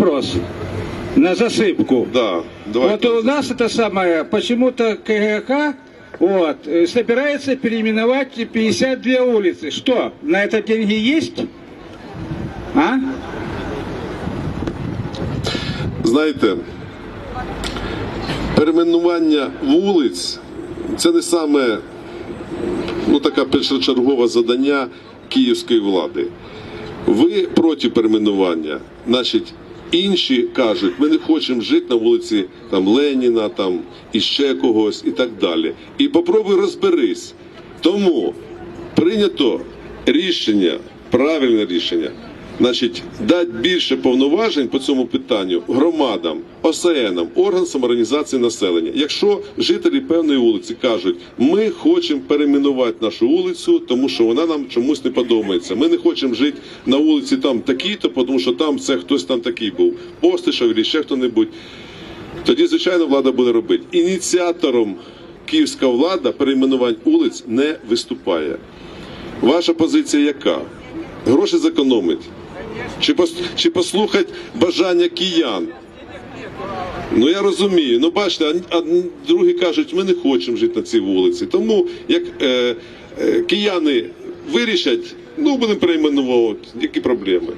вопрос на засыпку. Да, давайте. Вот у нас это самое, почему-то КГК вот, э, собирается переименовать 52 улицы. Что, на это деньги есть? А? Знаєте, перейменування вулиць це не саме ну, така першочергове завдання київської влади. Ви проти перейменування, значить, інші кажуть, ми не хочемо жити на вулиці там, Леніна там, і ще когось і так далі. І попробуй розберись. Тому прийнято рішення, правильне рішення, значить, дати більше повноважень по цьому питанню громадам, ОСНам, органам самоорганізації населення. Якщо жителі певної вулиці кажуть, ми хочемо перейменувати нашу вулицю, тому що вона нам чомусь не подобається. Ми не хочемо жити на вулиці там такій-то, тому що там це хтось там такий був, Постишев чи ще хто-небудь. Тоді, звичайно, влада буде робити. Ініціатором київська влада перейменувань вулиць не виступає. Ваша позиція яка? Гроші зекономить? Чи, чи послухати бажання киян? Ну я розумію. Ну бачите, а другі кажуть, ми не хочемо жити на цій вулиці. Тому як е, е, кияни вирішать, ну будемо перейменувати, які проблеми.